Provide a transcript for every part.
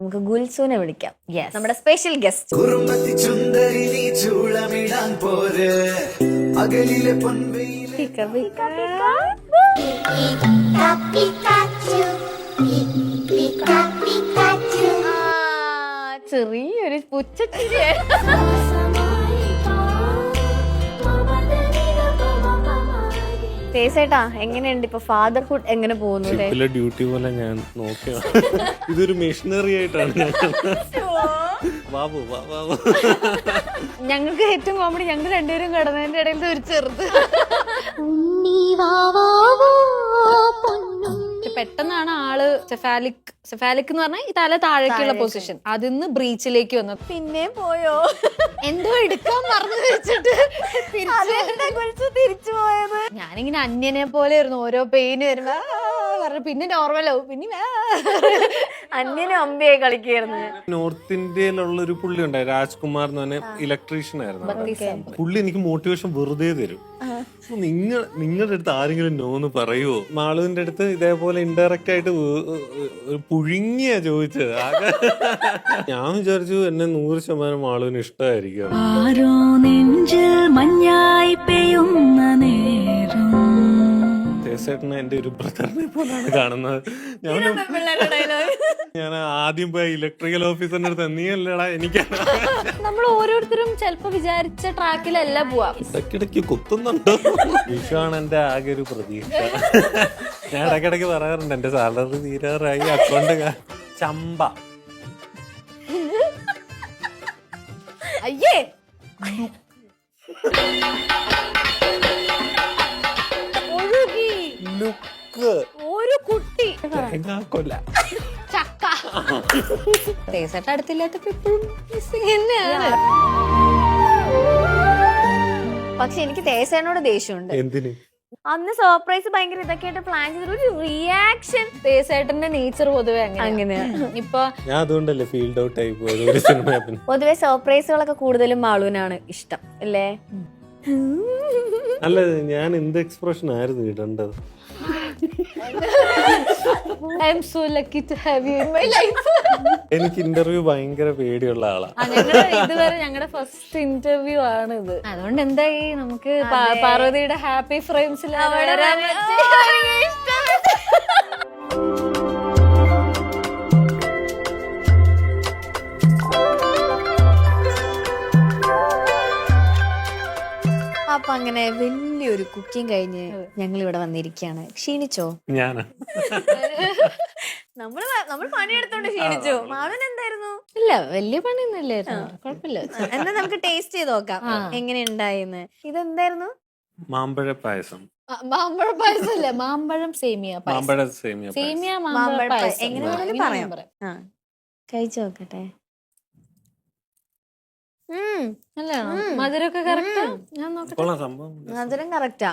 നമുക്ക് ഗുൽസുനെ വിളിക്കാം. നമ്മുടെ സ്പെഷ്യൽ ഗസ്റ്റ് കുറുമ്പത്തി ചുന്ദരി നീ ചൂളമിടാൻ പോര്. പകലിലെ പൊൻവെയിലെ ചെറിയൊരു പുച്ഛിരി തേസേട്ടാ എങ്ങനെയുണ്ട് ഇപ്പൊ ഫാദർഹുഡ് എങ്ങനെ പോകുന്നു? ഷിപ്പിലെ ഡ്യൂട്ടി പോലെ ഞാൻ നോക്കിയ ഇതൊരു മെഷീനറി ആയിട്ടാണ് ഞാൻ ബാബു വാ, വാ, വാ. ഞങ്ങൾക്ക് ഏറ്റവും കോമഡി ഞങ്ങൾ രണ്ടുപേരും കിടന്നതിന്റെ ഇടയിൽ ഒരു ചെറുത് പെട്ടെന്നാണ് ആൾ സെഫാലിക് സെഫാലിക് എന്ന് പറഞ്ഞാൽ ഈ തല താഴേക്കുള്ള പൊസിഷൻ അതിൽ നിന്ന് ബ്രീച്ചിലേക്ക് വന്നു. പിന്നെ പോയോ? എന്തോ എടുക്കാൻ മറന്നു വെച്ചിട്ട് ഗുൽസു തിരിച്ചു പോയത്? ഞാനിങ്ങനെ അന്യനെ പോലെ ആയിരുന്നു. ഓരോ പെയിന് വരുമ്പോ പറഞ്ഞു പിന്നെ നോർമലാവും പിന്നെ. അന്യനും അമ്പയായി കളിക്കായിരുന്നു. നോർത്ത് ഇന്ത്യയിലുള്ള ഒരു പുള്ളി ഉണ്ടായി രാജ്കുമാർ എന്ന് പറഞ്ഞ ഇലക്ട്രീഷ്യൻ ആയിരുന്നു. പുള്ളി എനിക്ക് മോട്ടിവേഷൻ വെറുതെ തരും. നിങ്ങൾ നിങ്ങളുടെ അടുത്ത് ആരെങ്കിലും നോ എന്ന് പറയുവോ? മാളുവിന്റെ അടുത്ത് ഇതേപോലെ ഇൻഡയറക്റ്റ് ആയിട്ട് പുഴുങ്ങിയ ചോദിച്ചത്. ഞാൻ വിചാരിച്ചു എന്നെ നൂറ് ശതമാനം മാളുവിന് ഇഷ്ടമായിരിക്കും. ആരോ നെഞ്ചിൽ മഞ്ഞായി പെയ്യുന്ന നേരം. തേസേട്ടനെ എന്റെ ഒരു ബ്രദറിനെ പോലാണ് കാണുന്നത്. ഞാൻ ഞാൻ ആദ്യം പോയ ഇലക്ട്രിക്കൽ ഓഫീസറിന്റെ അടുത്ത് നീ അല്ലടാ എനിക്ക് നമ്മൾ ഓരോരുത്തരും ചിലപ്പോ വിചാരിച്ച ട്രാക്കിലല്ല പോവാ. ഇടയ്ക്കിടയ്ക്ക് കുത്തുന്നുണ്ടോ. വിഷുവാണ് എന്റെ ആകെ ഒരു പ്രതീക്ഷ. ഞാൻ ഇടയ്ക്കിടയ്ക്ക് പറയാറുണ്ട് എന്റെ സാലറി തീരാറായി അക്കൗണ്ട് ചമ്പ. അയ്യേ! ലുക്ക് ഒരു കുട്ടി. കൊല്ല ചക്ക. തേസട്ട അടുത്തില്ലാത്തപ്പോ എപ്പോഴും മിസ്സിങ് തന്നെയാണ് പക്ഷെ എനിക്ക് തേസേനോട് ദേഷ്യമുണ്ട്. എന്തിന്? അന്ന് സർപ്രൈസ് ഭയങ്കര ഇതൊക്കെ ആയിട്ട് പ്ലാൻ ചെയ്ത ഒരു റിയാക്ഷൻ തേസേട്ടന്റെ നേച്ചർ പൊതുവെ അങ്ങനെയാണ് അങ്ങനെയാ. ഇപ്പൊ ഞാൻ അതുകൊണ്ടല്ലേ ഫീൽഡ് ഔട്ട് ആയി പോയത് പൊതുവെ സർപ്രൈസുകളൊക്കെ കൂടുതലും മാളൂനാണ് ഇഷ്ടം അല്ലേ? അല്ല ഞാൻ എന്ത് എക്സ്പ്രഷൻ ആയിരുന്നു ഇടേണ്ടത്? I am so lucky to have you in my life എനിക്ക് ഇന്റർവ്യൂ ഭയങ്കര പേടിയുള്ള ആളാ. ഇതുവരെ ഞങ്ങളുടെ ഫസ്റ്റ് ഇന്റർവ്യൂ ആണ് ഇത് അതുകൊണ്ട് എന്തായി? നമുക്ക് പാ- പാർവതിയുടെ ഹാപ്പി ഫ്രെയിംസിൽ വരാൻ അപ്പൊ അങ്ങനെ വലിയൊരു കുക്കിംഗ് കഴിഞ്ഞ് ഞങ്ങൾ ഇവിടെ വന്നിരിക്കുകയാണ്. ക്ഷീണിച്ചോ? ഞാൻ നമ്മൾ നമ്മൾ പണിയെടുത്തോണ്ട് ക്ഷീണിച്ചു? മാവൻ എന്തായിരുന്നു ഇല്ല വലിയ പണിയൊന്നും ഇല്ലായിരുന്നു കുഴപ്പമില്ല. എന്നാ നമുക്ക് ടേസ്റ്റ് ചെയ്ത് നോക്കാം. എങ്ങനെ ഉണ്ടായിന്ന് ഇതെന്തായിരുന്നു? മാമ്പഴ പായസം. മാമ്പഴ പായസം അല്ല മാമ്പഴം സേമിയ പായസം. മാമ്പഴ സേമിയ പായസം. സേമിയ മാമ്പഴ പായസം. എങ്ങനെ. പറയാം. കഴിച്ചു നോക്കട്ടെ. മധുരമൊക്കെ കറക്റ്റ് ഞാൻ നോക്കട്ടെ. കൊള്ളാം സംഭവം മധുരം കറക്റ്റാ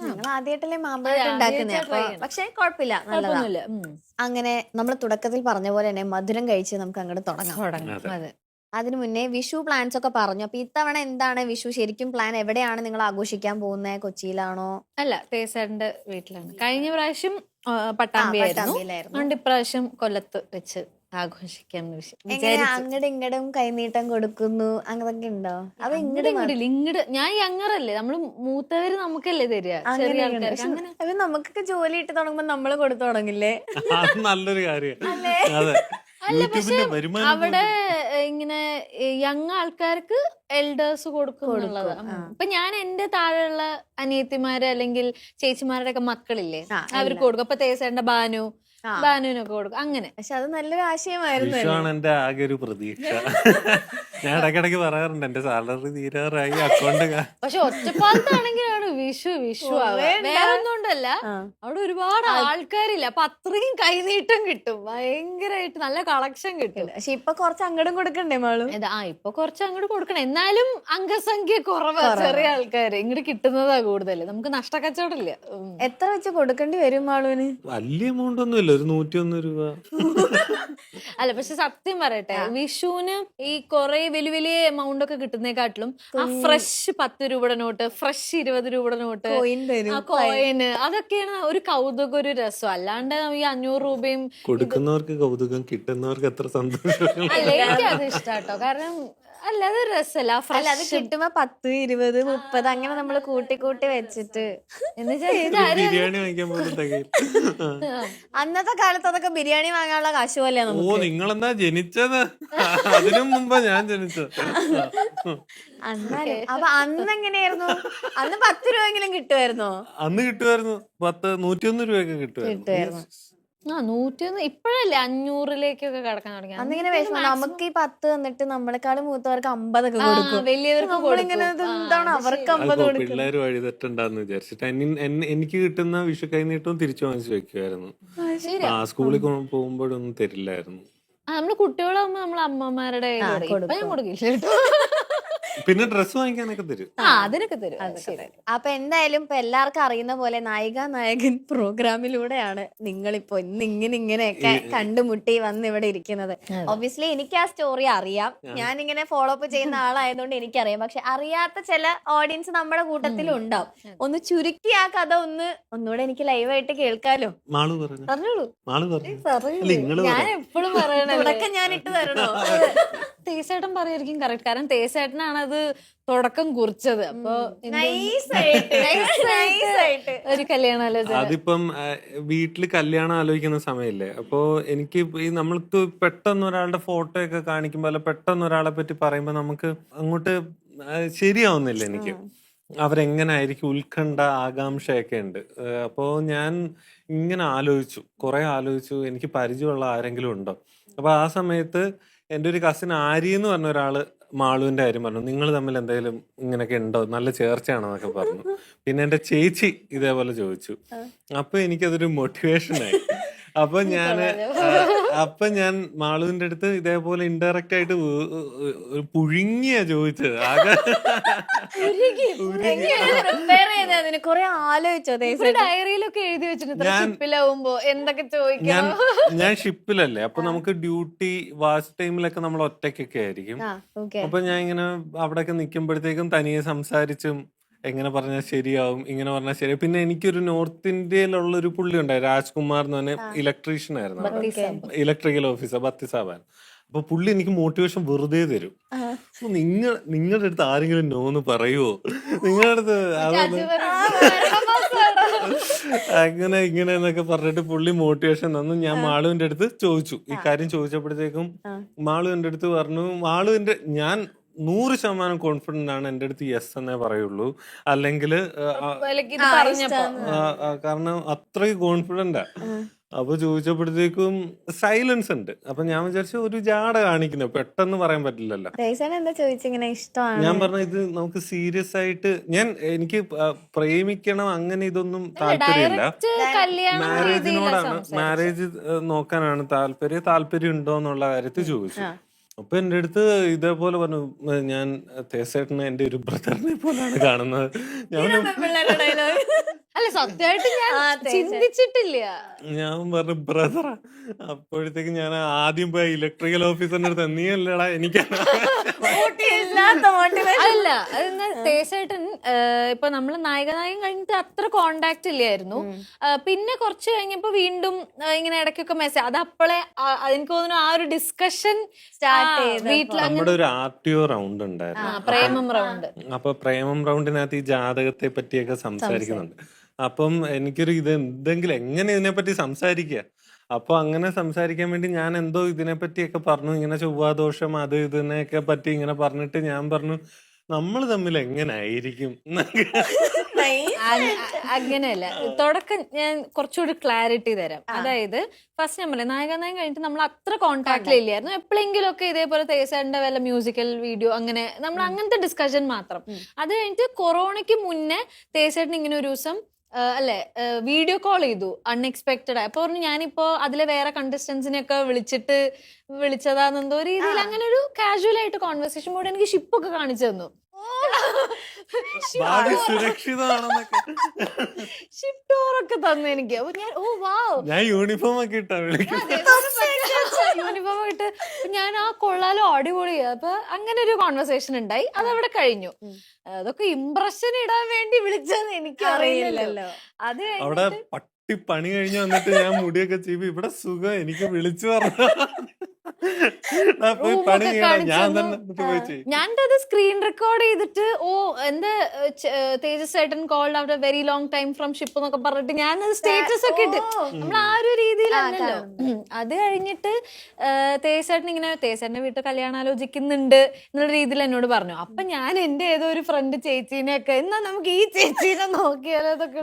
ഞങ്ങൾ ആദ്യമായിട്ടല്ലേ മാമ്പഴം ഉണ്ടാക്കുന്നേ. പക്ഷെ കുഴപ്പമില്ല അങ്ങനെ നമ്മൾ തുടക്കത്തിൽ പറഞ്ഞ പോലെ തന്നെ മധുരം കഴിച്ച് നമുക്ക് അങ്ങോട്ട് തുടങ്ങാം. തുടങ്ങാം. അതെ. അതെ. അതിനു മുന്നേ വിഷു പ്ലാൻസ് ഒക്കെ പറഞ്ഞു. അപ്പൊ ഇത്തവണ എന്താണ് വിഷു? ശരിക്കും പ്ലാൻ എവിടെയാണ് നിങ്ങൾ ആഘോഷിക്കാൻ പോകുന്നത് കൊച്ചിയിലാണോ? അല്ല തേസാറിന്റെ വീട്ടിലാണ്. കഴിഞ്ഞ പ്രാവശ്യം ആ, പട്ടാമ്പിയായിരുന്നു. പട്ടാമ്പിയിലായിരുന്നു. അതുകൊണ്ട് ഇപ്രാവശ്യം കൊല്ലത്ത് വെച്ച് ആഘോഷിക്കാന്ന് വിചാ- എങ്ങനെ വിചാരിച്ചു. അങ്ങടും ഇങ്ങടും കൈനീട്ടം കൊടുക്കുന്നു? അങ്ങനൊക്കെ ഉണ്ടോ? അപ്പൊ ഇങ്ങട് ഇങ്ങട് ഇങ്ങട് ഇങ്ങട് ഞാൻ യങ്ങറല്ലേ നമ്മൾ മൂത്തവര് നമുക്കല്ലേ തരിക. ചെറിയ ആൾക്കാർക്ക്. അങ്ങനെ നമുക്കൊക്കെ ജോലി ഇട്ട് തുടങ്ങുമ്പോ നമ്മൾ കൊടുത്തു തുടങ്ങില്ലേ? നല്ലൊരു കാര്യമാണ് അതെ പക്ഷേ അവിടെ ഇങ്ങനെ യങ് ആൾക്കാർക്ക് എൽഡേഴ്സ് കൊടുക്കും എന്നുള്ളതാണ് ഇപ്പൊ ഞാൻ എന്റെ താഴെയുള്ള അനിയത്തിമാര് അല്ലെങ്കിൽ ചേച്ചിമാരുടെ ഒക്കെ മക്കളില്ലേ അവർക്ക് കൊടുക്കും. അപ്പൊ തേസേണ്ട ബാനു. ബാനുവിനൊക്കെ കൊടുക്കും. അങ്ങനെ. പക്ഷെ അത് നല്ലൊരു ആശയമായിരുന്നു വിഷുവാണ് എന്റെ ആകെ ഒരു പ്രതീക്ഷ. ഞാൻ ഇടയ്ക്കിടയ്ക്ക് പറയാറുണ്ട് എന്റെ സാലറി തീരാറായി അക്കൗണ്ട് പക്ഷെ ഒറ്റപ്പാലത്താണെങ്കിലാണ് വിഷു വിഷു ആവുക. വേറെ ഒന്നും കൊണ്ടല്ല. അവിടെ ഒരുപാട് ആൾക്കാരില്ല. അപ്പൊ അത്രയും കൈനീട്ടം കിട്ടും. ഭയങ്കരമായിട്ട് നല്ല കളക്ഷൻ കിട്ടും. പക്ഷെ ഇപ്പൊ കുറച്ച് അങ്ങടും കൊടുക്കണ്ടേ മാളു? ആ ഇപ്പൊ കുറച്ച് അങ്ങോട്ട് കൊടുക്കണം. എന്നാലും അംഗസംഖ്യ കുറവാ ചെറിയ ആൾക്കാർ ഇങ്ങോട്ട് കിട്ടുന്നതാ കൂടുതൽ നമുക്ക് നഷ്ടക്കച്ചവടമില്ല. എത്ര വെച്ച് കൊടുക്കേണ്ടി വരും മാളുവിന്? വലിയ എമൗണ്ട് ഒന്നും ഒരു നൂറ്റിയൊന്ന് രൂപ. അല്ല പക്ഷെ സത്യം പറയട്ടെ വിഷുവിന് ഈ കൊറേ വലിയ വലിയ എമൗണ്ട് ഒക്കെ കിട്ടുന്നേക്കാട്ടിലും ആ ഫ്രഷ് പത്ത് രൂപയുടെ നോട്ട് ഫ്രഷ് ഇരുപത് രൂപയുടെ നോട്ട് ആ കോയിന് അതൊക്കെയാണ് ഒരു കൗതുകം ഒരു രസം. അല്ലാണ്ട് ഈ അഞ്ഞൂറ് രൂപയും കൊടുക്കുന്നവർക്ക് കൗതുകം കിട്ടുന്നവർക്ക് എത്ര സന്തോഷം. അല്ല എനിക്ക് അത് ഇഷ്ടാട്ടോ. കാരണം അല്ല അത് രസമല്ല അല്ല അത് ഫ്രഷ് കിട്ടുമ്പോ പത്ത് ഇരുപത് മുപ്പത് അങ്ങനെ നമ്മൾ കൂട്ടി കൂട്ടി വെച്ചിട്ട്. ബിരിയാണി വാങ്ങിക്കാൻ പോലും അന്നത്തെ കാലത്ത് അതൊക്കെ ബിരിയാണി വാങ്ങാനുള്ള കാശ് പോലെ ഓ നിങ്ങളെന്താ ജനിച്ചത്? അതിനു മുമ്പ് ഞാൻ ജനിച്ചത്. അന്നാലും അപ്പൊ അന്ന് എങ്ങനെയായിരുന്നു അന്ന് പത്ത് രൂപ എങ്കിലും കിട്ടുമായിരുന്നോ? അന്ന് കിട്ടുമായിരുന്നു. പത്ത് നൂറ്റിയൊന്ന് രൂപയൊക്കെ കിട്ടുമായിരുന്നു. ആ നൂറ്റിയൊന്ന് ഇപ്പഴല്ലേ അഞ്ഞൂറിലേക്കൊക്കെ കടക്കാൻ തുടങ്ങി. അന്നിങ്ങനെ വിഷമം. നമുക്ക് ഈ പത്ത് തന്നിട്ട് നമ്മളെക്കാളും മൂത്തവർക്ക് അമ്പതൊക്കെ കൊടുക്കും. വലിയവർക്ക് നമ്മളിങ്ങനെ ഇത്. എന്താണ് അവർക്ക്. അമ്പത് കൊടുക്കും. പിള്ളേര് വഴി തെറ്റുണ്ടാന്ന് വിചാരിച്ചിട്ട് എന്നെ- എനിക്ക് കിട്ടുന്ന വിഷു കൈനീട്ടവും തിരിച്ചു വാങ്ങിച്ചു വെക്കുമായിരുന്നു ആ സ്കൂളിൽ പോകുമ്പോഴൊന്നും തരില്ലായിരുന്നു. ആ, നമ്മൾ കുട്ടികളാകുമ്പോ നമ്മളെ അമ്മമാരുടെ കയ്യിൽ കൊടുക്കും. ഇപ്പൊ ഞാൻ കൊടുക്കില്ല കേട്ടോ. പിന്നെ ഡ്രസ് വാങ്ങിക്കാനൊക്കെ തരും. ആ അതിനൊക്കെ തരും. ശരി. അപ്പൊ എന്തായാലും ഇപ്പൊ എല്ലാവർക്കും അറിയുന്ന പോലെ നായിക നായകൻ പ്രോഗ്രാമിലൂടെയാണ് നിങ്ങൾ ഇപ്പൊ ഇന്ന് ഇങ്ങനെ ഇങ്ങനെയൊക്കെ കണ്ടുമുട്ടി വന്ന് ഇവിടെ ഇരിക്കുന്നത്. ഒബ്വിയസ്ലി എനിക്ക് ആ സ്റ്റോറി അറിയാം. ഞാൻ ഇങ്ങനെ ഫോളോ അപ്പ് ചെയ്യുന്ന ആളായതുകൊണ്ട് എനിക്കറിയാം. പക്ഷെ അറിയാത്ത ചില ഓഡിയൻസ് നമ്മുടെ കൂട്ടത്തിലും ഉണ്ടാവും. ഒന്ന് ചുരുക്കി ആ കഥ ഒന്ന് ഒന്നുകൂടെ എനിക്ക് ലൈവായിട്ട് കേൾക്കാലോ? മാൾ പറഞ്ഞു? പറഞ്ഞോളൂ. മാൾ പറഞ്ഞു? അല്ല ഞാൻ പറ. എപ്പോഴും പറയണം തുടക്കം ഞാൻ ഇട്ട് തരണോ? തേസേട്ടൻ പറയായിരിക്കും കറക്റ്റ് കാരണം തേസേട്ടനാണ് അത് തുടക്കം കുറിച്ചത്. അപ്പൊ ഒരു കല്യാണാലോചന അതിപ്പം വീട്ടിൽ കല്യാണം ആലോചിക്കുന്ന സമയല്ലേ. അപ്പോ എനിക്ക് ഈ നമ്മൾക്ക് പെട്ടെന്ന് ഒരാളുടെ ഫോട്ടോ ഒക്കെ കാണിക്കുമ്പോൾ അല്ല പെട്ടെന്ന് ഒരാളെ പറ്റി പറയുമ്പോൾ നമുക്ക് അങ്ങോട്ട് ശരിയാവുന്നില്ല എനിക്ക്. അവരെങ്ങനായിരിക്കും ഉത്കണ്ഠ ആകാംക്ഷയൊക്കെ ഉണ്ട്. അപ്പോൾ അപ്പോ ഞാൻ ഇങ്ങനെ ആലോചിച്ചു. കുറെ ആലോചിച്ചു. എനിക്ക് പരിചയമുള്ള ആരെങ്കിലും ഉണ്ടോ? അപ്പൊ ആ സമയത്ത് എന്റെ ഒരു കസിൻ ആരി എന്ന് പറഞ്ഞ ഒരാൾ മാളുവിന്റെ കാര്യം പറഞ്ഞു. നിങ്ങൾ തമ്മിൽ എന്തെങ്കിലും ഇങ്ങനെയൊക്കെ ഉണ്ടോ? നല്ല ചേർച്ചയാണെന്നൊക്കെ പറഞ്ഞു. പിന്നെ എന്റെ ചേച്ചി ഇതേപോലെ ചോദിച്ചു. അപ്പൊ എനിക്കതൊരു മോട്ടിവേഷനായി അപ്പൊ ഞാൻ അപ്പൊ ഞാൻ മാളുവിന്റെ അടുത്ത് ഇതേപോലെ ഇൻഡയറക്റ്റ് ആയിട്ട് പുഴുങ്ങിയ ചോദിച്ചത്. ആകെ കുറെ ആലോചിച്ചോ? ഡയറിയിലൊക്കെ എഴുതി വെച്ചിട്ടുണ്ട് ഷിപ്പിലാവുമ്പോ എന്തൊക്കെ ഞാൻ ചോദിക്കണം? ഞാൻ ഷിപ്പിലല്ലേ അപ്പൊ നമുക്ക് ഡ്യൂട്ടി വാച്ച് ടൈമിലൊക്കെ നമ്മൾ ഒറ്റയ്ക്കൊക്കെ ആയിരിക്കും. അപ്പൊ ഞാൻ ഇങ്ങനെ അവിടെയൊക്കെ നിൽക്കുമ്പോഴത്തേക്കും തനിയെ സംസാരിച്ചും എങ്ങനെ പറഞ്ഞാൽ ശരിയാവും ഇങ്ങനെ പറഞ്ഞാൽ ശരി പിന്നെ എനിക്കൊരു നോർത്ത് ഇന്ത്യയിലുള്ള ഒരു പുള്ളി ഉണ്ടായി രാജ്കുമാർ എന്ന് പറഞ്ഞ ഇലക്ട്രീഷ്യൻ ആയിരുന്നു ഇലക്ട്രിക്കൽ ഓഫീസർ ബത്തിസാബാൻ അപ്പൊ പുള്ളി എനിക്ക് മോട്ടിവേഷൻ വെറുതെ തരും. നിങ്ങൾ നിങ്ങളുടെ അടുത്ത് ആരെങ്കിലും നോന്ന് പറയുവോ? നിങ്ങളുടെ അടുത്ത് അങ്ങനെ ഇങ്ങനെ എന്നൊക്കെ പറഞ്ഞിട്ട് പുള്ളി മോട്ടിവേഷൻ തന്നു. ഞാൻ മാളുവിന്റെ അടുത്ത് ചോദിച്ചു. ഈ കാര്യം ചോദിച്ചപ്പോഴത്തേക്കും മാളു എന്റെ അടുത്ത് പറഞ്ഞു മാളുവിന്റെ ഞാൻ നൂറ് ശതമാനം കോൺഫിഡന്റ് ആണ് എന്റെ അടുത്ത് യെസ് എന്നേ പറയുള്ളൂ. അല്ലെങ്കിൽ കാരണം അത്രയ്ക്ക് കോൺഫിഡന്റാ അപ്പൊ ചോദിച്ചപ്പോഴത്തേക്കും സൈലൻസ് ഉണ്ട്. അപ്പൊ ഞാൻ വിചാരിച്ചു ഒരു ജാട കാണിക്കുന്നു. പെട്ടെന്ന് പറയാൻ പറ്റില്ലല്ലോ. ഞാൻ പറഞ്ഞ ഇത് നമുക്ക് സീരിയസ് ആയിട്ട് ഞാൻ എനിക്ക് പ്രേമിക്കണം അങ്ങനെ ഇതൊന്നും താല്പര്യമില്ല. ഡയറക്റ്റ് കല്യാണം മാരേജിനോടാണ് മാരേജ് നോക്കാനാണ് താല്പര്യം. താല്പര്യം ഉണ്ടോ എന്നുള്ള കാര്യത്തിൽ ചോദിച്ചു. അപ്പൊ എന്റെ അടുത്ത് ഇതേപോലെ പറഞ്ഞു ഞാൻ തേസേട്ടനെ എന്റെ ഒരു ബ്രദറിനെ പോലാണ് കാണുന്നത്. ഞാൻ അല്ല സത്യമായിട്ട് ഞാൻ ചിന്തിച്ചിട്ടില്ല. ഞാൻ പറഞ്ഞു ബ്രദർ അപ്പോഴത്തേക്ക് ഞാൻ ആദ്യം പോയ ഇലക്ട്രിക്കൽ ഓഫീസറിന്റെ അടുത്ത് നീ അല്ലടാ എനിക്ക്. അല്ല. തേസായിട്ടൻ ഇപ്പൊ നമ്മൾ നായിക നായകൻ കഴിഞ്ഞിട്ട് അത്ര കോണ്ടാക്ട് ഇല്ലായിരുന്നു. പിന്നെ കുറച്ച് കഴിഞ്ഞപ്പോ വീണ്ടും ഇങ്ങനെ ഇടയ്ക്കൊക്കെ മെസ്സേജ് അത് അപ്പോളെ എനിക്ക് തോന്നുന്നു ആ ഒരു ഡിസ്കഷൻ നമ്മുടെ ഒരു ആർ ടി ഒ റൗണ്ട് ഉണ്ടായിരുന്നു പ്രേമം റൗണ്ട് അപ്പൊ പ്രേമം റൗണ്ടിനകത്ത് ഈ ജാതകത്തെ പറ്റിയൊക്കെ സംസാരിക്കുന്നുണ്ട്. അപ്പം എനിക്കൊരു ഇത് എന്തെങ്കിലും എങ്ങനെ ഇതിനെപ്പറ്റി സംസാരിക്കുക അപ്പൊ അങ്ങനെ സംസാരിക്കാൻ വേണ്ടി ഞാൻ എന്തോ ഇതിനെപ്പറ്റിയൊക്കെ പറഞ്ഞു. ഇങ്ങനെ ചൊവ്വാദോഷം അത് ഇതിനെയൊക്കെ പറ്റി ഇങ്ങനെ പറഞ്ഞിട്ട് ഞാൻ പറഞ്ഞു നമ്മൾ തമ്മിൽ എങ്ങനെ ആയിരിക്കും അങ്ങനെയല്ല. തുടക്കം ഞാൻ കുറച്ചുകൂടി ക്ലാരിറ്റി തരാം. അതായത് ഫസ്റ്റ് നമ്മളെ പറയാം നായക നായകൻ കഴിഞ്ഞിട്ട് നമ്മൾ അത്ര കോൺടാക്റ്റിൽ ഇല്ലായിരുന്നു. എപ്പോഴെങ്കിലും ഒക്കെ ഇതേപോലെ തേസേണ്ട വല്ല മ്യൂസിക്കൽ വീഡിയോ അങ്ങനെ നമ്മൾ അങ്ങനത്തെ ഡിസ്കഷൻ മാത്രം. അത് കഴിഞ്ഞിട്ട് കൊറോണയ്ക്ക് മുന്നേ തേസേട്ടൻ ഇങ്ങനെ ഒരു ദിവസം അല്ലെ? വീഡിയോ കോൾ ചെയ്തു അൺഎക്സ്പെക്ടഡ് അപ്പൊ പറഞ്ഞു ഞാനിപ്പോ അതിലെ വേറെ കണ്ടസ്റ്റൻസിനെ ഒക്കെ വിളിച്ചിട്ട് വിളിച്ചതാന്നെന്തോ രീതിയിൽ അങ്ങനെ ഒരു കാഷ്വൽ ആയിട്ട് കോൺവെർസേഷൻ കൂടെ എനിക്ക് ഷിപ്പൊക്കെ കാണിച്ചു തന്നു. ഭാവി സുരക്ഷിതമാണെന്നൊക്കെ ഷിപ്പ് ടൂർ ഒക്കെ തന്നു എനിക്ക്. അപ്പൊ ഞാൻ ഓ വാവ് ഞാൻ യൂണിഫോം ഒക്കെ ഇട്ടാ വിളിക്കുന്നത്. യൂണിഫോം ഇട്ട് ഞാൻ ആ കൊള്ളാലോ അടിപൊളി. അപ്പൊ അങ്ങനെ ഒരു കോൺവെർസേഷൻ ഉണ്ടായി. അത് അവിടെ കഴിഞ്ഞു. അതൊക്കെ ഇംപ്രഷൻ ഇടാൻ വേണ്ടി വിളിച്ചത് എനിക്ക് അറിയില്ലല്ലോ. അറിയില്ലല്ലോ അത് അവിടെ പട്ടി പണി കഴിഞ്ഞു വന്നിട്ട് ഞാൻ മുടിയൊക്കെ ചെയ്യുമ്പോ ഇവിടെ സുഖം എനിക്ക് വിളിച്ചു പറഞ്ഞു അത് സ്ക്രീൻ റെക്കോർഡ് ചെയ്തിട്ട് ഓ എന്താ തേജസ് ഏട്ടൻ called after very long time from ship എന്നൊക്കെ പറഞ്ഞിട്ട് ഞാൻ സ്റ്റേറ്റസ് ഒക്കെ ഇട്ട്. നമ്മൾ ആ ഒരു രീതിയിലാണല്ലോ. അത് കഴിഞ്ഞിട്ട് തേജസ് ഏട്ടൻ ഇങ്ങനെ തേജസേട്ടന്റെ വീട്ടിൽ കല്യാണം ആലോചിക്കുന്നുണ്ട് എന്നുള്ള രീതിയിൽ എന്നോട് പറഞ്ഞു. അപ്പൊ ഞാൻ എന്റെ ഏതോ ഒരു ഫ്രണ്ട് ചേച്ചീനെ ഒക്കെ എന്നാ നമുക്ക് ഈ ചേച്ചീനെ നോക്കിയാലോ എന്നൊക്കെ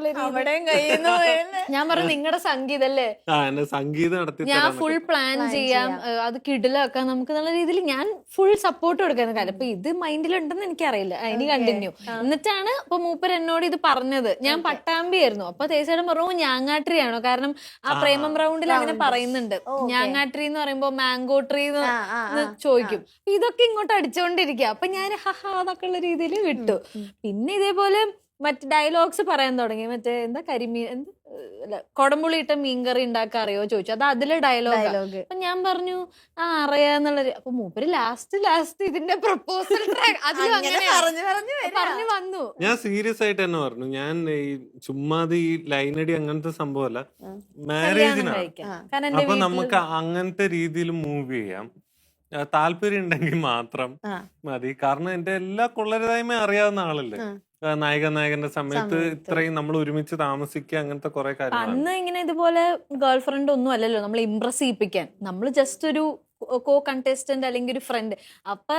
ഞാൻ പറഞ്ഞു നിങ്ങളുടെ സംഗീതല്ലേ? ആ എന്നെ സംഗീതം ഞാൻ ഫുൾ പ്ലാൻ ചെയ്യാം. അത് കിടിലാക്കാം നമുക്ക് നല്ല രീതിയിൽ ഞാൻ ഫുൾ സപ്പോർട്ട് കൊടുക്കുന്ന കാര്യം അപ്പൊ ഇത് മൈൻഡിലുണ്ടെന്ന് എനിക്കറിയില്ല. അതിന് കണ്ടിന്യൂ എന്നിട്ടാണ് ഇപ്പൊ മൂപ്പർ എന്നോട് ഇത് പറഞ്ഞത്. ഞാൻ പട്ടാമ്പി ആയിരുന്നു അപ്പൊ തേച്ചേടൻ പറഞ്ഞു ഞാങ്ങാട്രിയാണോ? കാരണം ആ പ്രേമം റൗണ്ടിൽ അങ്ങനെ പറയുന്നുണ്ട്. ഞാങ്ങാട്രി എന്ന് പറയുമ്പോ മാംഗോ ട്രീ എന്ന് ചോദിക്കും. ഇതൊക്കെ ഇങ്ങോട്ട് അടിച്ചോണ്ടിരിക്കുക അപ്പൊ ഞാൻ ഹഹാ എന്നൊക്കെ ഉള്ള രീതിയിൽ വിട്ടു. പിന്നെ ഇതേപോലെ മറ്റ് ഡയലോഗ്സ് പറയാൻ തുടങ്ങി. മറ്റേ എന്താ കരിമീൻ എന്ത് കൊടമ്പുളി ഇട്ട മീൻകറി ഉണ്ടാക്കാൻ അറിയോ ചോദിച്ചു. അത് അതിലെ ഡയലോഗ് ഡയലോഗ് അപ്പൊ ഞാൻ പറഞ്ഞു ആ അറിയാന്നുള്ളത് അപ്പൊ മൂപ്പര് ലാസ്റ്റ് ലാസ്റ്റ് ഇതിന്റെ പ്രപ്പോസൽ പറഞ്ഞു വന്നു. ഞാൻ സീരിയസ് ആയിട്ട് തന്നെ പറഞ്ഞു. ഞാൻ ഈ ചുമ്മാതെ ഈ ലൈനടി അങ്ങനത്തെ സംഭവമല്ല. മാരേജിനാണ് അപ്പൊ നമുക്ക് അങ്ങനത്തെ രീതിയിൽ മൂവ് ചെയ്യാം. താല്പര്യം ഉണ്ടെങ്കിൽ മാത്രം മതി. കാരണം എന്റെ എല്ലാ കൊള്ളരുതായ്മ അറിയാവുന്ന ആളല്ലേ. നായിക നായകന്റെ സമയത്ത് സമയത്ത്. ഇത്രയും നമ്മൾ ഒരുമിച്ച് താമസിക്കുക അങ്ങനത്തെ കുറെ കാര്യങ്ങൾ അന്ന് ഇങ്ങനെ ഇതുപോലെ ഗേൾ ഫ്രണ്ട് ഒന്നും അല്ലല്ലോ നമ്മൾ ഇംപ്രസ് ചെയ്യിപ്പിക്കാൻ. നമ്മൾ ജസ്റ്റ് ഒരു കോ കണ്ടസ്റ്റന്റ് അല്ലെങ്കിൽ ഒരു ഫ്രണ്ട് അപ്പൊ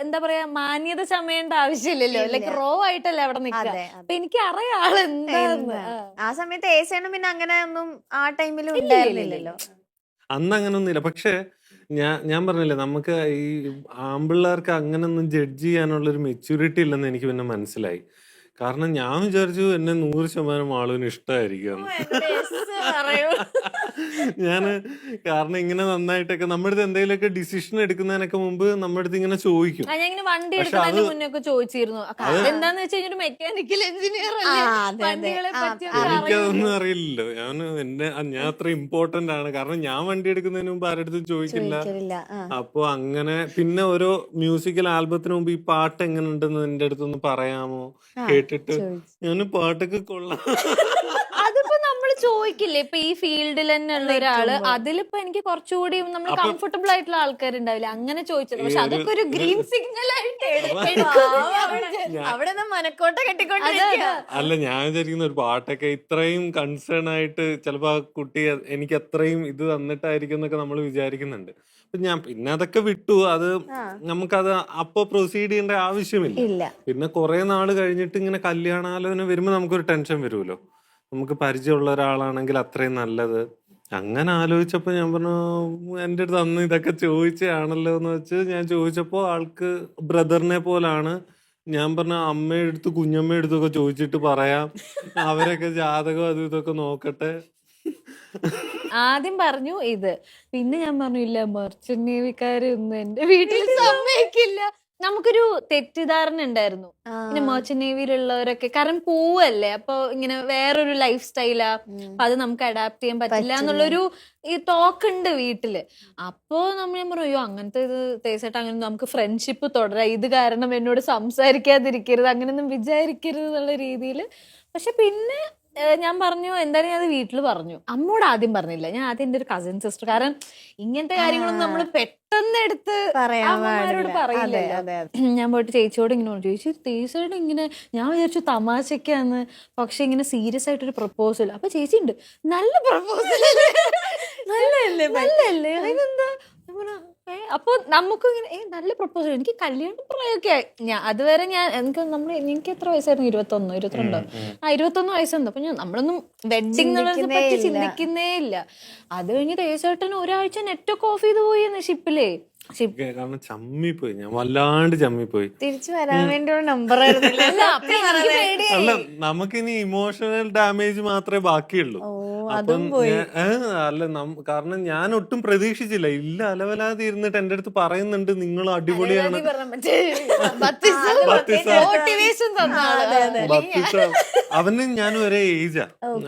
എന്താ പറയാ മാന്യത ചമയേണ്ട ആവശ്യമില്ലല്ലോ. അല്ലെങ്കിൽ ലൈക്ക് റോ ആയിട്ടല്ലേ അവിടെ നിൽക്കുക. അപ്പൊ എനിക്ക് അറിയാം ആളെന്താന്ന് എന്താ? ആ. സമയത്ത് ഏസേനും പിന്നെ അങ്ങനെ ഒന്നും ആ ടൈമിലും ഉണ്ടായിരുന്നില്ലല്ലോ. അന്ന് അങ്ങനൊന്നുമില്ല. പക്ഷെ ഞാൻ ഞാൻ പറഞ്ഞില്ലേ നമുക്ക് ഈ ആമ്പിള്ളേർക്ക് അങ്ങനൊന്നും ജഡ്ജ് ചെയ്യാനുള്ള ഒരു മെച്യൂരിറ്റി ഇല്ലെന്ന് എനിക്ക് പിന്നെ മനസ്സിലായി. കാരണം ഞാൻ വിചാരിച്ചു എന്നെ നൂറ് ശതമാനം ആളുവിന് ഇഷ്ടമായിരിക്കും ഞാൻ കാരണം ഇങ്ങനെ നന്നായിട്ടൊക്കെ നമ്മുടെ അടുത്ത് എന്തെങ്കിലുമൊക്കെ ഡിസിഷൻ എടുക്കുന്നതിനൊക്കെ മുമ്പ് നമ്മുടെ അടുത്ത് ഇങ്ങനെ ചോദിക്കും. ഞാൻ ഇങ്ങനെ വണ്ടി എടുക്കുന്നതിന് ചോദിച്ചിരുന്നു. എന്താന്ന് വെച്ച് കഴിഞ്ഞാൽ മെക്കാനിക്കൽ എഞ്ചിനീയർ എനിക്കതൊന്നും. അറിയില്ലല്ലോ. ഞാൻ എന്നെ ഞാൻ അത്ര ഇമ്പോർട്ടന്റ് ആണ്. കാരണം ഞാൻ വണ്ടി എടുക്കുന്നതിന് മുമ്പ് ആരുടെ അടുത്തും ചോദിക്കില്ല. അപ്പൊ അങ്ങനെ പിന്നെ ഓരോ മ്യൂസിക്കൽ ആൽബത്തിന് മുമ്പ് ഈ പാട്ട് എങ്ങനെ ഉണ്ടെന്ന് എന്റെ അടുത്തൊന്ന് പറയാമോ? കേട്ടിട്ട്. ഞാൻ പാട്ടൊക്കെ കൊള്ളാം. ചോദിക്കില്ലേ? ഇപ്പൊ ഈ ഫീൽഡിൽ തന്നെ ഉള്ള ഒരാൾ. അതിലിപ്പോ എനിക്ക് കുറച്ചുകൂടി നമ്മൾ കംഫർട്ടബിൾ ആയിട്ടുള്ള ആൾക്കാരുണ്ടാവില്ല? അങ്ങനെ ചോദിച്ചത്. പക്ഷെ അതൊക്കെ ഒരു ഗ്രീൻ സിഗ്നൽ ആയിട്ട്. അവിടെ. മനക്കോട്ട കെട്ടിക്കൊണ്ട് അല്ല ഞാൻ വിചാരിക്കുന്ന ഒരു പാട്ടൊക്കെ ഇത്രയും കൺസേൺ ആയിട്ട് ചിലപ്പോ ആ കുട്ടി എനിക്ക് അത്രയും ഇത് തന്നിട്ടായിരിക്കും എന്നൊക്കെ നമ്മൾ വിചാരിക്കുന്നുണ്ട്. ഞാൻ പിന്നെ അതൊക്കെ വിട്ടു. അത്. നമുക്കത് അപ്പൊ പ്രൊസീഡ് ചെയ്യേണ്ട ആവശ്യമില്ല. പിന്നെ കുറെ നാൾ കഴിഞ്ഞിട്ട് ഇങ്ങനെ കല്യാണാലോചന വരുമ്പോ നമുക്കൊരു ടെൻഷൻ വരുമല്ലോ. നമുക്ക് പരിചയമുള്ള ഒരാളാണെങ്കിൽ അത്രയും നല്ലത്. അങ്ങനെ ആലോചിച്ചപ്പോൾ ഞാൻ പറഞ്ഞു എന്റെ അടുത്ത് അന്ന് ഇതൊക്കെ ചോദിച്ചതാണല്ലോ എന്ന് വെച്ച് ഞാൻ ചോദിച്ചപ്പോൾ ആൾക്ക് ബ്രദറിനെ പോലാണ്. ഞാൻ പറഞ്ഞ അമ്മയുടെ അടുത്ത് കുഞ്ഞമ്മയുടെ അടുത്തൊക്കെ ചോദിച്ചിട്ട് പറയാം. അവരൊക്കെ ജാതകം അതും ഇതൊക്കെ നോക്കട്ടെ. ആദ്യം പറഞ്ഞു ഇത്. പിന്നെ ഞാൻ പറഞ്ഞു ഇല്ല മർച്ചന്റ് നേവിക്കാരൊന്നും എന്റെ വീട്ടിൽ സമ്മതിക്കില്ല. നമുക്കൊരു തെറ്റിദ്ധാരണ ഉണ്ടായിരുന്നു. പിന്നെ മോച്ച നേവിയിലുള്ളവരൊക്കെ കാരണം പോവല്ലേ അപ്പൊ ഇങ്ങനെ വേറൊരു ലൈഫ് സ്റ്റൈലാ അപ്പൊ അത് നമുക്ക് അഡാപ്റ്റ് ചെയ്യാൻ പറ്റില്ല. എന്നുള്ളൊരു ഈ ടോക്ക് ഉണ്ട് വീട്ടിൽ. അപ്പോ നമ്മൾ ഞാൻ പറയും അങ്ങനത്തെ ഇത് തേച്ചിട്ട് അങ്ങനെ നമുക്ക് ഫ്രണ്ട്ഷിപ്പ് തുടരാം. ഇത് കാരണം എന്നോട് സംസാരിക്കാതിരിക്കരുത് അങ്ങനെയൊന്നും വിചാരിക്കരുത് എന്നുള്ള രീതിയിൽ പക്ഷെ പിന്നെ ഞാൻ പറഞ്ഞു എന്തായാലും ഞാൻ അത് വീട്ടിൽ പറഞ്ഞു. അമ്മോട് ആദ്യം പറഞ്ഞില്ല. ഞാൻ ആദ്യം എന്റെ ഒരു കസിൻ സിസ്റ്റർ കാരണം ഇങ്ങനത്തെ കാര്യങ്ങളൊന്നും നമ്മൾ പെട്ടെന്ന് എടുത്ത് അമ്മമാരോട് അതെ, ഞാൻ പോയിട്ട് ചേച്ചിയോട് ഇങ്ങനെ പറഞ്ഞു ചേച്ചി തീർച്ചയായിട്ടും ഇങ്ങനെ ഞാൻ വിചാരിച്ചു തമാശക്കാന്ന് പക്ഷെ ഇങ്ങനെ സീരിയസ് ആയിട്ടൊരു പ്രപ്പോസൽ അപ്പൊ ചേച്ചി ഉണ്ട് നല്ല പ്രപ്പോസൽ നല്ലല്ലേ നല്ലല്ലേ അതിനെന്താ ഞാൻ പറഞ്ഞു, "ഏ, അപ്പൊ നമുക്ക് ഇങ്ങനെ നല്ല പ്രപ്പോസൽ എനിക്ക് കല്യാണം പ്രായമൊക്കെ ഞാൻ അതുവരെ ഞാൻ എനിക്ക് നമ്മൾ എനിക്ക് എത്ര വയസ്സായിരുന്നു? ഇരുപത്തൊന്നോ ഇരുപത്തിരണ്ടോ. ആ ഇരുപത്തൊന്ന് വയസ്സുണ്ട്. അപ്പൊ ഞാൻ നമ്മളൊന്നും വെഡിങ് എന്നുള്ളതിനെ പറ്റി ഇല്ല. ചിന്തിക്കുന്നേ ഇല്ല. അത് കഴിഞ്ഞ് തേച്ചേട്ടൻ ഒരാഴ്ച നെറ്റൊക്കെ ഓഫ് ചെയ്ത് പോയി ഷിപ്പിലേ ഷിപ്പ് കാരണം ചമ്മിപ്പോയി. ഞാൻ വല്ലാണ്ട് ചമ്മിപ്പോയി. തിരിച്ചു വരാൻ വേണ്ടിയുള്ള നമ്പർ അല്ല നമുക്കിനി ഇമോഷണൽ ഡാമേജ് മാത്രമേ ബാക്കിയുള്ളൂ. അപ്പം അല്ല കാരണം ഞാൻ ഒട്ടും പ്രതീക്ഷിച്ചില്ല. ഇല്ല അലവലാതെ ഇരുന്ന് ഇരുന്നിട്ട് എന്റെ അടുത്ത് പറയുന്നുണ്ട് നിങ്ങൾ അടിപൊളിയാണ്. അവന് ഞാൻ ഒരേ ഏജാ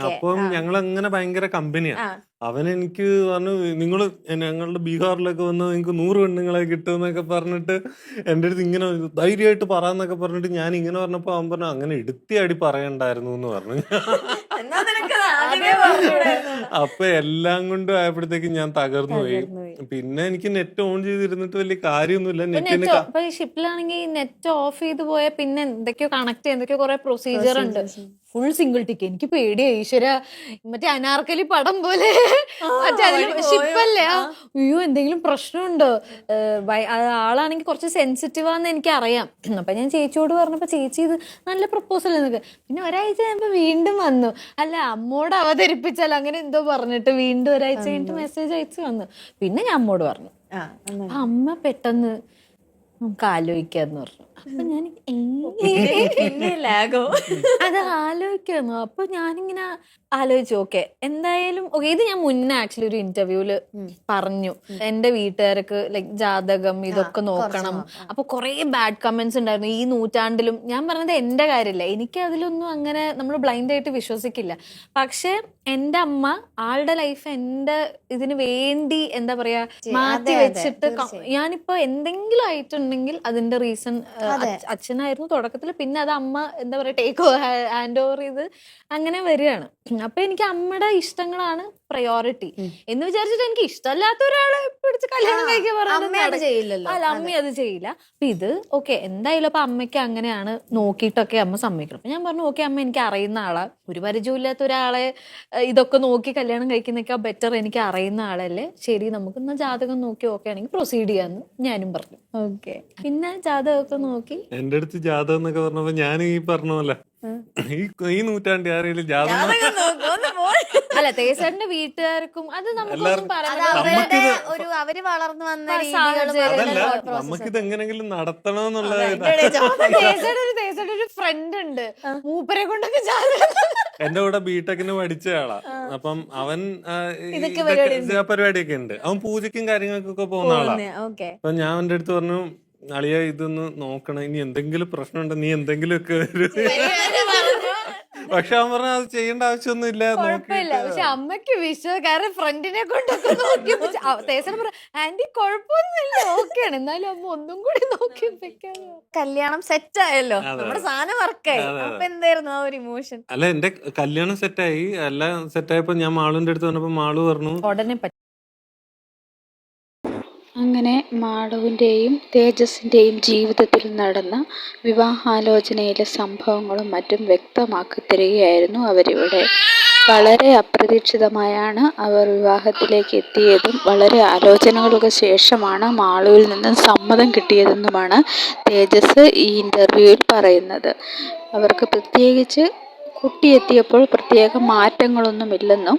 അപ്പം ഞങ്ങൾ അങ്ങനെ ഭയങ്കര കമ്പനിയാ അവൻ എനിക്ക് പറഞ്ഞു നിങ്ങൾ ഞങ്ങളുടെ ബീഹാറിലൊക്കെ വന്ന് നിങ്ങൾക്ക് നൂറ് പെണ്ണുങ്ങളെ കിട്ടും എന്നൊക്കെ പറഞ്ഞിട്ട് എന്റെ അടുത്ത് ഇങ്ങനെ ധൈര്യമായിട്ട് പറയാന്നൊക്കെ പറഞ്ഞിട്ട് ഞാൻ ഇങ്ങനെ പറഞ്ഞപ്പോൾ അവൻ പറഞ്ഞു അങ്ങനെ എടുത്തിയാടി പറയണ്ടായിരുന്നു എന്ന് പറഞ്ഞു? അപ്പൊ എല്ലാം കൊണ്ടും ആയപ്പോഴത്തേക്കും ഞാൻ തകർന്നു പോയി. പിന്നെ എനിക്ക് നെറ്റ് ഓൺ ചെയ്തിരുന്നിട്ട് വലിയ കാര്യമൊന്നുമില്ല. നെറ്റിന് നെറ്റ് ഇപ്പൊ ഈ ഷിപ്പിലാണെങ്കിൽ നെറ്റ് ഓഫ് ചെയ്ത് പോയാൽ പിന്നെ എന്തൊക്കെയോ കണക്ട് ചെയ്യാൻ എന്തൊക്കെയോ കുറെ പ്രൊസീജിയർ ഉണ്ട്. ഫുൾ സിംഗിൾ ടിക്ക് എനിക്ക് പേടിയായി ഈശ്വര. മറ്റേ അനാർക്കലി പടം പോലെ. മറ്റേ അതിൽ ഷിപ്പല്ലേ അയ്യോ എന്തെങ്കിലും പ്രശ്നമുണ്ട്? ആളാണെങ്കിൽ കുറച്ച് സെൻസിറ്റീവ് ആണെന്ന് എനിക്ക് അറിയാം അപ്പൊ ഞാൻ ചേച്ചിയോട് പറഞ്ഞപ്പോ ചേച്ചി ഇത് നല്ല പ്രപ്പോസൽ എന്നൊക്കെ പിന്നെ ഒരാഴ്ച കഴിയുമ്പോ വീണ്ടും വന്നു. അല്ല അമ്മോട് അവതരിപ്പിച്ചാൽ അങ്ങനെ എന്തോ പറഞ്ഞിട്ട് വീണ്ടും ഒരാഴ്ച കഴിഞ്ഞിട്ട് മെസ്സേജ് അയച്ചു വന്നു. പിന്നെ ഞാൻ അമ്മോട് പറഞ്ഞു. അമ്മ പെട്ടെന്ന് നമുക്ക് ആലോചിക്കാന്ന് പറഞ്ഞു. അപ്പൊ ഞാൻ ലാഗോ. അത് ആലോചിക്കായിരുന്നു അപ്പൊ ഞാനിങ്ങനെ ആലോചിച്ചു ഓക്കെ എന്തായാലും ഓക്കെ ഇത് ഞാൻ മുന്നേ ആക്ച്വലി ഒരു ഇന്റർവ്യൂൽ പറഞ്ഞു. എന്റെ വീട്ടുകാർക്ക് ലൈക് ജാതകം ഇതൊക്കെ നോക്കണം. അപ്പൊ കുറെ ബാഡ് കമന്റ്സ് ഉണ്ടായിരുന്നു. ഈ നൂറ്റാണ്ടിലും ഞാൻ പറഞ്ഞത് എന്റെ കാര്യമില്ല. എനിക്ക് അതിലൊന്നും അങ്ങനെ നമ്മൾ ബ്ലൈൻഡ് ആയിട്ട് വിശ്വസിക്കില്ല. പക്ഷെ എന്റെ അമ്മ ആളുടെ ലൈഫ് എന്റെ ഇതിന് വേണ്ടി എന്താ പറയാ മാറ്റി വെച്ചിട്ട് ഞാനിപ്പോ എന്തെങ്കിലും ആയിട്ടുണ്ടെങ്കിൽ അതിന്റെ റീസൺ അച്ഛനായിരുന്നു തുടക്കത്തിൽ പിന്നെ അത് അമ്മ എന്താ പറയാ ടേക്ക് ഹാൻഡ് ഓവർ ചെയ്ത് അങ്ങനെ വരികയാണ്. അപ്പൊ എനിക്ക് അമ്മയുടെ ഇഷ്ടങ്ങളാണ് പ്രയോറിറ്റി എന്ന് വിചാരിച്ചിട്ട് എനിക്ക് ഇഷ്ടമല്ലാത്ത ഒരാളെ പിടിച്ച് കല്യാണം കഴിക്കാൻ അമ്മ അത് ചെയ്യില്ലല്ലോ. അല്ല അമ്മ അത്. ചെയ്യില്ല. അപ്പൊ ഇത് ഓക്കെ എന്തായാലും അപ്പൊ അമ്മയ്ക്ക് അങ്ങനെയാണ് നോക്കിയിട്ടൊക്കെ അമ്മ സമ്മതിക്കണം. അപ്പൊ ഞാൻ പറഞ്ഞു ഓക്കെ അമ്മ എനിക്ക് അറിയുന്ന ആളാ. ഒരു പരിചയമില്ലാത്ത ഒരാളെ ഇതൊക്കെ നോക്കി കല്യാണം കഴിക്കുന്നേക്കാൾ ബെറ്റർ എനിക്ക് അറിയുന്ന ആളല്ലേ? ശരി നമുക്ക് എന്നാ ജാതകം നോക്കി ഓക്കെ ആണെങ്കിൽ പ്രൊസീഡ് ചെയ്യാന്ന് ഞാനും പറഞ്ഞു. ഓക്കെ പിന്നെ ജാതകമൊക്കെ നോക്കി? എന്റെ അടുത്ത് ജാതകം എന്നൊക്കെ പറഞ്ഞപ്പോ ഞാൻ ഈ പറഞ്ഞ പോലെ ഈ ഈ നൂറ്റാണ്ടി ആരെങ്കിലും ജാതകം അല്ല തേസറിന്റെ വീട്ടുകാർക്കും അത് നമുക്കൊന്നും അവരുടെ ഒരു അവർ വളർന്നു വന്ന രീതികളും. അവരുടെ നമുക്കിത് എങ്ങനെങ്കിലും ഇടയിൽ ഒരു ഒരു ഫ്രണ്ട് ഉണ്ട്. മൂപ്പരെ കൊണ്ടൊക്കെ എന്റെ കൂടെ ബിടെക്കിന് പഠിച്ച ആളാ. അപ്പം അവൻ ആ, ഈ ഇതൊക്കെ പരിപാടി പരിപാടിയൊക്കെ ഉണ്ട്. അവൻ പൂജയ്ക്കും കാര്യങ്ങൾക്കൊക്കെ പോകുന്ന ആളാ. ഓക്കെ. അപ്പൊ ഞാൻ അവന്റെ അടുത്ത് പറഞ്ഞു അളിയ ഇതൊന്ന് നോക്കണം. ഇനി എന്തെങ്കിലും പ്രശ്നമുണ്ടോ? നീ എന്തെങ്കിലും ഒക്കെ ഒരു പക്ഷെ അവൻ പറഞ്ഞു അത് ചെയ്യേണ്ട ആവശ്യമൊന്നും ഇല്ല കുഴപ്പമില്ല. പക്ഷെ അമ്മയ്ക്ക് വിശ്വാസം കാരണം ഫ്രണ്ടിനെ കൊണ്ടൊക്കെ നോക്കി തേസന പറ ആന്റി കുഴപ്പമൊന്നുമില്ല. ഓക്കെയാണ്. എന്നാലും അമ്മ ഒന്നും കൂടി നോക്കി കല്യാണം സെറ്റ് ആയല്ലോ. നമ്മുടെ സാധനം വർക്കായി. അപ്പൊ എന്തായിരുന്നു ആ ഒരു ഇമോഷൻ അല്ല എന്റെ കല്യാണം സെറ്റായി എല്ലാം സെറ്റായപ്പോ ഞാൻ മാളുവിന്റെ അടുത്ത് വന്നപ്പോ മാളു പറഞ്ഞു ഉടനെ പറ്റി അങ്ങനെ മാളവിന്റെയും തേജസിന്റെയും ജീവിതത്തിൽ നടന്ന വിവാഹാലോചനയിലെ സംഭവങ്ങളും മറ്റും വ്യക്തമാക്കി തരികയായിരുന്നു അവരിവിടെ. വളരെ അപ്രതീക്ഷിതമായാണ് അവർ വിവാഹത്തിലേക്ക് എത്തിയതും വളരെ ആലോചനകൾക്ക് ശേഷമാണ് മാളുവിൽ നിന്നും സമ്മതം കിട്ടിയതെന്നുമാണ് തേജസ് ഈ ഇന്റർവ്യൂവിൽ പറയുന്നത്. അവർക്ക് പ്രത്യേകിച്ച് കുട്ടിയെത്തിയപ്പോൾ പ്രത്യേക മാറ്റങ്ങളൊന്നുമില്ലെന്നും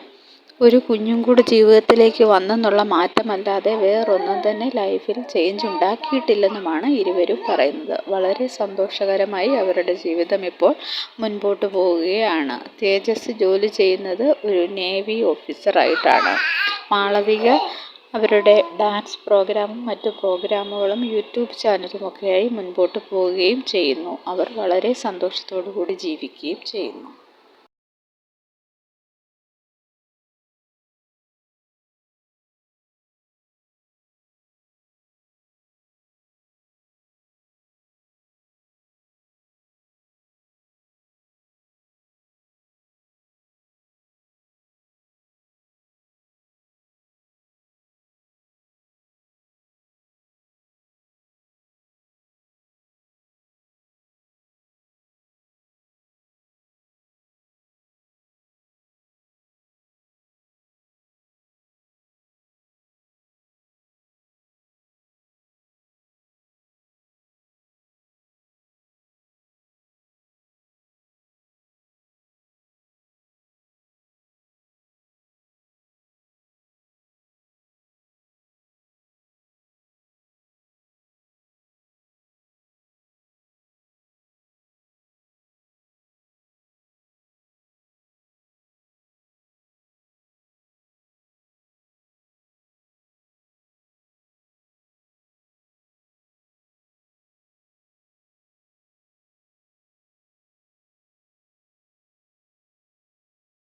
ഒരു കുഞ്ഞും കൂടി ജീവിതത്തിലേക്ക് വന്നെന്നുള്ള മാറ്റമല്ലാതെ വേറൊന്നും തന്നെ ലൈഫിൽ ചേഞ്ച് ഉണ്ടാക്കിയിട്ടില്ലെന്നുമാണ് ഇരുവരും പറയുന്നത്. വളരെ സന്തോഷകരമായി അവരുടെ ജീവിതം ഇപ്പോൾ മുൻപോട്ട് പോവുകയാണ്. തേജസ് ജോലി ചെയ്യുന്നത് ഒരു നേവി ഓഫീസറായിട്ടാണ് മാളവിക അവരുടെ ഡാൻസ് പ്രോഗ്രാമും മറ്റു പ്രോഗ്രാമുകളും യൂട്യൂബ് ചാനലുമൊക്കെയായി മുൻപോട്ട് പോവുകയും ചെയ്യുന്നു. അവർ വളരെ സന്തോഷത്തോടു കൂടി ജീവിക്കുകയും ചെയ്യുന്നു.